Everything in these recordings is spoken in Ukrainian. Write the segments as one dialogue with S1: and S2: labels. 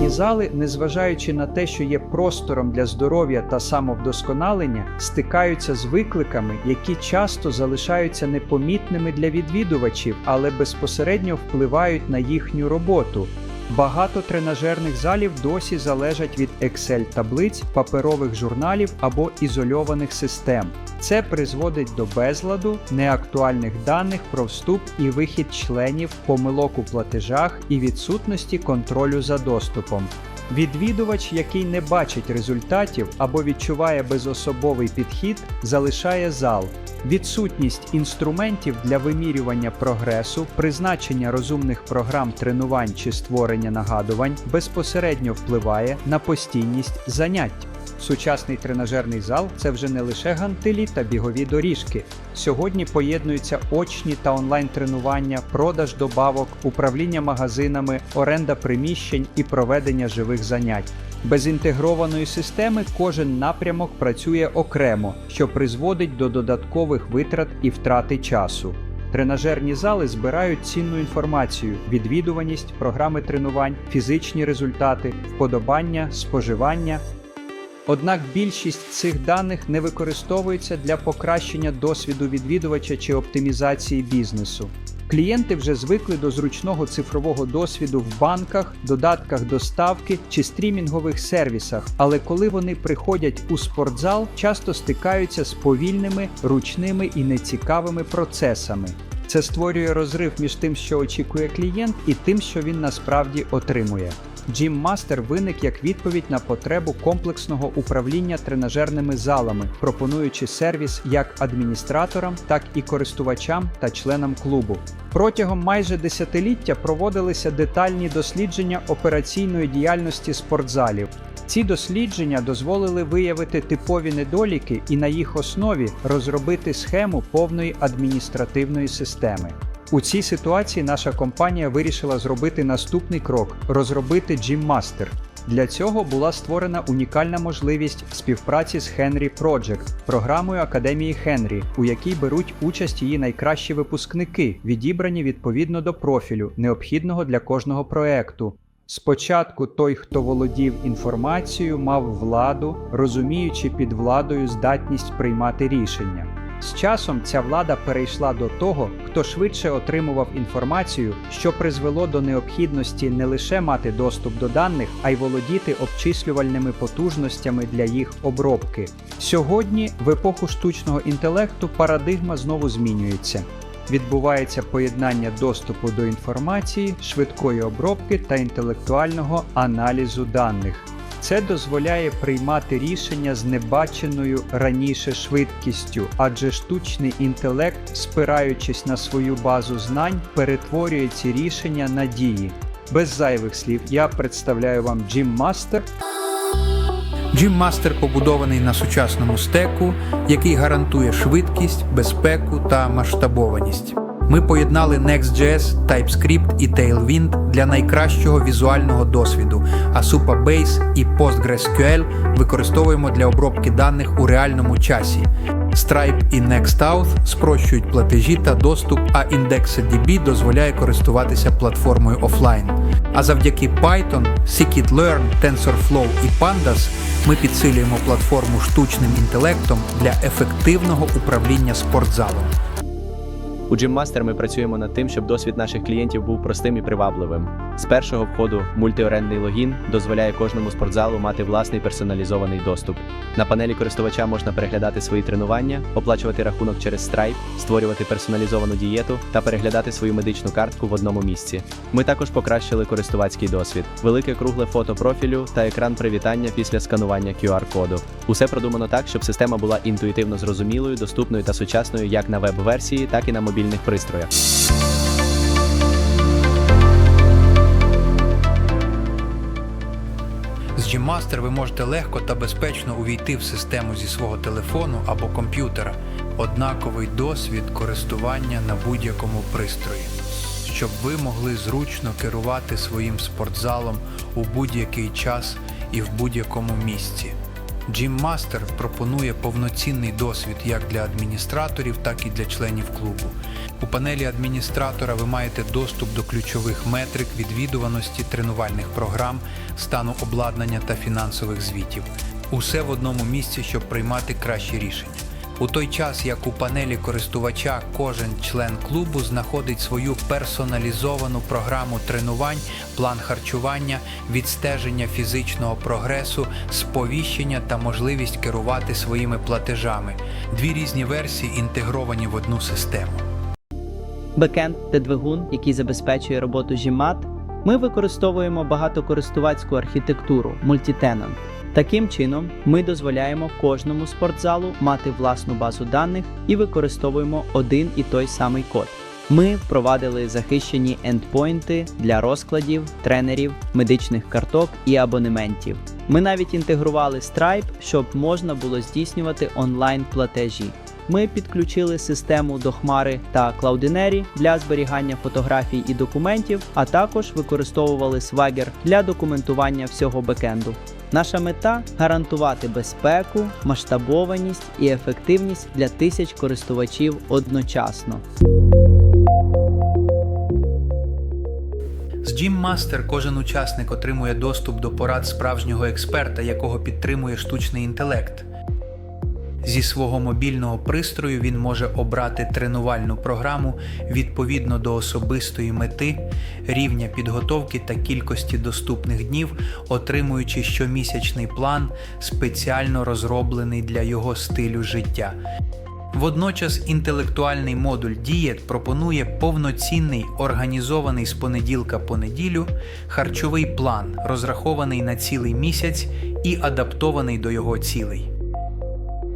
S1: Тренажерні зали, незважаючи на те, що є простором для здоров'я та самовдосконалення, стикаються з викликами, які часто залишаються непомітними для відвідувачів, але безпосередньо впливають на їхню роботу. Багато тренажерних залів досі залежать від Excel-таблиць, паперових журналів або ізольованих систем. Це призводить до безладу, неактуальних даних про вступ і вихід членів, помилок у платежах і відсутності контролю за доступом. Відвідувач, який не бачить результатів або відчуває безособовий підхід, залишає зал. Відсутність інструментів для вимірювання прогресу, призначення розумних програм тренувань чи створення нагадувань безпосередньо впливає на постійність занять. Сучасний тренажерний зал це вже не лише гантелі та бігові доріжки. Сьогодні поєднуються очні та онлайн тренування, продаж добавок, управління магазинами, оренда приміщень і проведення живих занять. Без інтегрованої системи кожен напрямок працює окремо, що призводить до додаткових витрат і втрати часу. Тренажерні зали збирають цінну інформацію: відвідуваність, програми тренувань, фізичні результати, вподобання, споживання. Однак більшість цих даних не використовується для покращення досвіду відвідувача чи оптимізації бізнесу. Клієнти вже звикли до зручного цифрового досвіду в банках, додатках доставки чи стрімінгових сервісах, але коли вони приходять у спортзал, часто стикаються з повільними, ручними і нецікавими процесами. Це створює розрив між тим, що очікує клієнт, і тим, що він насправді отримує. Gym Master виник як відповідь на потребу комплексного управління тренажерними залами, пропонуючи сервіс як адміністраторам, так і користувачам та членам клубу. Протягом майже десятиліття проводилися детальні дослідження операційної діяльності спортзалів. Ці дослідження дозволили виявити типові недоліки і на їх основі розробити схему повної адміністративної системи. У цій ситуації наша компанія вирішила зробити наступний крок розробити Gym Master. Для цього була створена унікальна можливість співпраці з Henry Project, програмою Академії Henry, у якій беруть участь її найкращі випускники, відібрані відповідно до профілю, необхідного для кожного проекту. Спочатку той, хто володів інформацією, мав владу, розуміючи під владою здатність приймати рішення. З часом ця влада перейшла до того, хто швидше отримував інформацію, що призвело до необхідності не лише мати доступ до даних, а й володіти обчислювальними потужностями для їх обробки. Сьогодні, в епоху штучного інтелекту, парадигма знову змінюється. Відбувається поєднання доступу до інформації, швидкої обробки та інтелектуального аналізу даних. Це дозволяє приймати рішення з небаченою раніше швидкістю, адже штучний інтелект, спираючись на свою базу знань, перетворює ці рішення на дії. Без зайвих слів я представляю вам Gym Master.
S2: Gym Master побудований на сучасному стеку, який гарантує швидкість, безпеку та масштабованість. Ми поєднали Next.js, TypeScript і Tailwind для найкращого візуального досвіду, а Supabase і PostgreSQL використовуємо для обробки даних у реальному часі. Stripe і NextOuth спрощують платежі та доступ, а IndexedDB дозволяє користуватися платформою офлайн. А завдяки Python, Scikit-learn, TensorFlow і Pandas ми підсилюємо платформу штучним інтелектом для ефективного управління спортзалом.
S3: У Gym Master ми працюємо над тим, щоб досвід наших клієнтів був простим і привабливим. З першого входу мультиорендний логін дозволяє кожному спортзалу мати власний персоналізований доступ. На панелі користувача можна переглядати свої тренування, оплачувати рахунок через Stripe, створювати персоналізовану дієту та переглядати свою медичну картку в одному місці. Ми також покращили користувацький досвід, велике кругле фото профілю та екран привітання після сканування QR-коду. Усе продумано так, щоб система була інтуїтивно зрозумілою, доступною та сучасною як на веб-версії, так і на мобільних пристроях.
S2: З Gmaster ви можете легко та безпечно увійти в систему зі свого телефону або комп'ютера. Однаковий досвід користування на будь-якому пристрої, щоб ви могли зручно керувати своїм спортзалом у будь-який час і в будь-якому місці. Gym Master пропонує повноцінний досвід як для адміністраторів, так і для членів клубу. У панелі адміністратора ви маєте доступ до ключових метрик відвідуваності тренувальних програм, стану обладнання та фінансових звітів. Усе в одному місці, щоб приймати кращі рішення. У той час, як у панелі користувача кожен член клубу знаходить свою персоналізовану програму тренувань, план харчування, відстеження фізичного прогресу, сповіщення та можливість керувати своїми платежами. Дві різні версії інтегровані в одну систему.
S4: Бекенд та двигун, який забезпечує роботу GMAT, ми використовуємо багатокористувацьку архітектуру Multitenant. Таким чином, ми дозволяємо кожному спортзалу мати власну базу даних і використовуємо один і той самий код. Ми впровадили захищені ендпойнти для розкладів, тренерів, медичних карток і абонементів. Ми навіть інтегрували Stripe, щоб можна було здійснювати онлайн платежі. Ми підключили систему до Хмари та Cloudinary для зберігання фотографій і документів, а також використовували Swagger для документування всього бекенду. Наша мета гарантувати безпеку, масштабованість і ефективність для тисяч користувачів одночасно.
S2: З Gym Master кожен учасник отримує доступ до порад справжнього експерта, якого підтримує штучний інтелект. Зі свого мобільного пристрою він може обрати тренувальну програму відповідно до особистої мети, рівня підготовки та кількості доступних днів, отримуючи щомісячний план, спеціально розроблений для його стилю життя. Водночас інтелектуальний модуль Дієт пропонує повноцінний організований з понеділка по неділю харчовий план, розрахований на цілий місяць і адаптований до його цілей.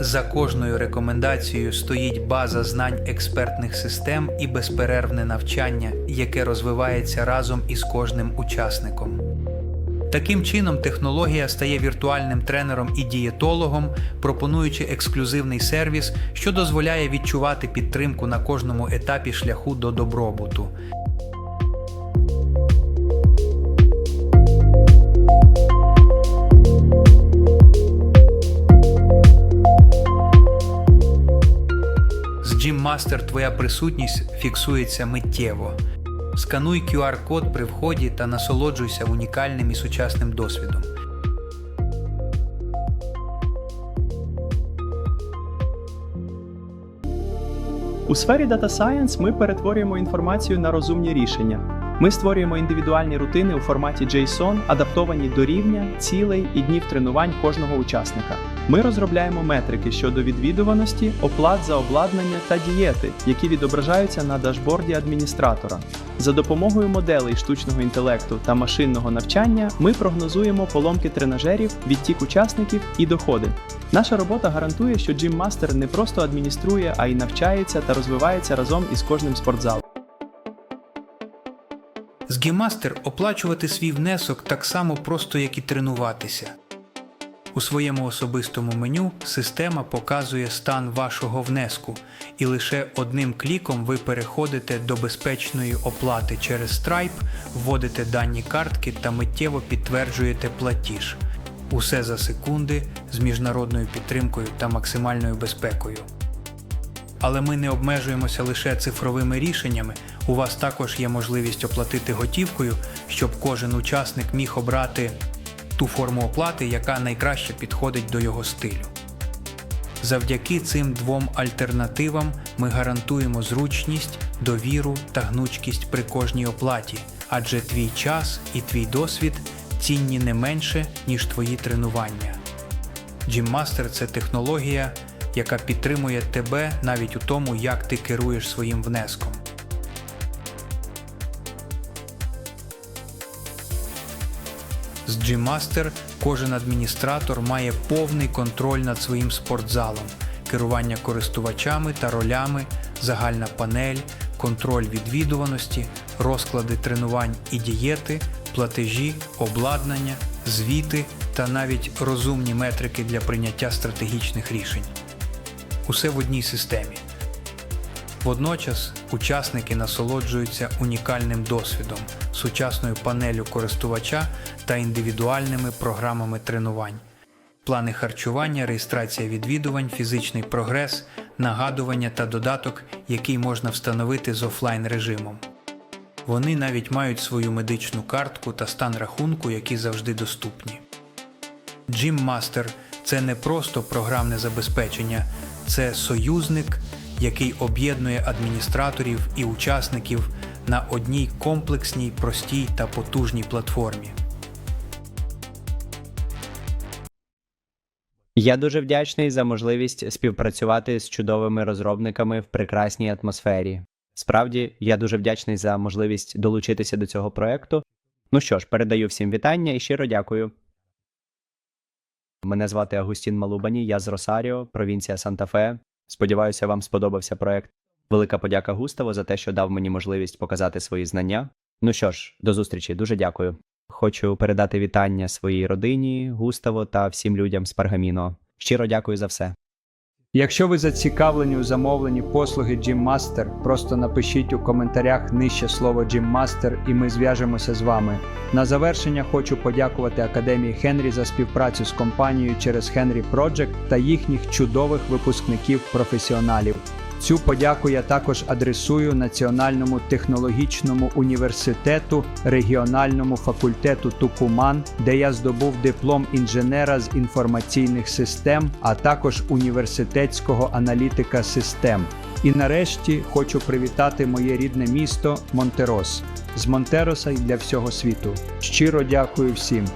S2: За кожною рекомендацією стоїть база знань експертних систем і безперервне навчання, яке розвивається разом із кожним учасником. Таким чином, технологія стає віртуальним тренером і дієтологом, пропонуючи ексклюзивний сервіс, що дозволяє відчувати підтримку на кожному етапі шляху до добробуту. Gym Master твоя присутність фіксується миттєво. Скануй QR-код при вході та насолоджуйся унікальним і сучасним досвідом.
S5: У сфері Data Science ми перетворюємо інформацію на розумні рішення. Ми створюємо індивідуальні рутини у форматі JSON, адаптовані до рівня, цілей і днів тренувань кожного учасника. Ми розробляємо метрики щодо відвідуваності, оплат за обладнання та дієти, які відображаються на дашборді адміністратора. За допомогою моделей штучного інтелекту та машинного навчання ми прогнозуємо поломки тренажерів, відтік учасників і доходи. Наша робота гарантує, що Master не просто адмініструє, а й навчається та розвивається разом із кожним спортзалом.
S2: З Gymmaster оплачувати свій внесок так само просто, як і тренуватися. У своєму особистому меню система показує стан вашого внеску, і лише одним кліком ви переходите до безпечної оплати через Stripe, вводите дані картки та миттєво підтверджуєте платіж. Усе за секунди з міжнародною підтримкою та максимальною безпекою. Але ми не обмежуємося лише цифровими рішеннями. У вас також є можливість оплатити готівкою, щоб кожен учасник міг обрати ту форму оплати, яка найкраще підходить до його стилю. Завдяки цим двом альтернативам ми гарантуємо зручність, довіру та гнучкість при кожній оплаті, адже твій час і твій досвід цінні не менше, ніж твої тренування. Gym Master – це технологія, яка підтримує тебе навіть у тому, як ти керуєш своїм внеском. З Gmaster кожен адміністратор має повний контроль над своїм спортзалом, керування користувачами та ролями, загальна панель, контроль відвідуваності, розклади тренувань і дієти, платежі, обладнання, звіти та навіть розумні метрики для прийняття стратегічних рішень. Усе в одній системі. Водночас учасники насолоджуються унікальним досвідом, сучасною панелю користувача та індивідуальними програмами тренувань. плани харчування, реєстрація відвідувань, фізичний прогрес, нагадування та додаток, який можна встановити з офлайн режимом. Вони навіть мають свою медичну картку та стан рахунку, які завжди доступні. Gym Master – це не просто програмне забезпечення, це союзник, який об'єднує адміністраторів і учасників на одній комплексній, простій та потужній платформі.
S3: Я дуже вдячний за можливість співпрацювати з чудовими розробниками в прекрасній атмосфері. Справді, я дуже вдячний за можливість долучитися до цього проекту. Ну що ж, передаю всім вітання і щиро дякую. Мене звати Агустін Малубані, я з Росаріо, провінція Санта-Фе. Сподіваюся, вам сподобався проект. Велика подяка Густаву за те, що дав мені можливість показати свої знання. Ну що ж, до зустрічі, дуже дякую. Хочу передати вітання своїй родині, Густаво та всім людям з Паргаміно. Щиро дякую за все.
S1: Якщо ви зацікавлені у замовленні послуги Gym Master, просто напишіть у коментарях нижче слово Gym Master і ми зв'яжемося з вами. На завершення хочу подякувати Академії Хенрі за співпрацю з компанією через Henry Project та їхніх чудових випускників-професіоналів. Цю подяку я також адресую Національному технологічному університету, регіональному факультету Тукуман, де я здобув диплом інженера з інформаційних систем, а також університетського аналітика систем. І нарешті хочу привітати моє рідне місто Монтерос з Монтероса і для всього світу. Щиро дякую всім.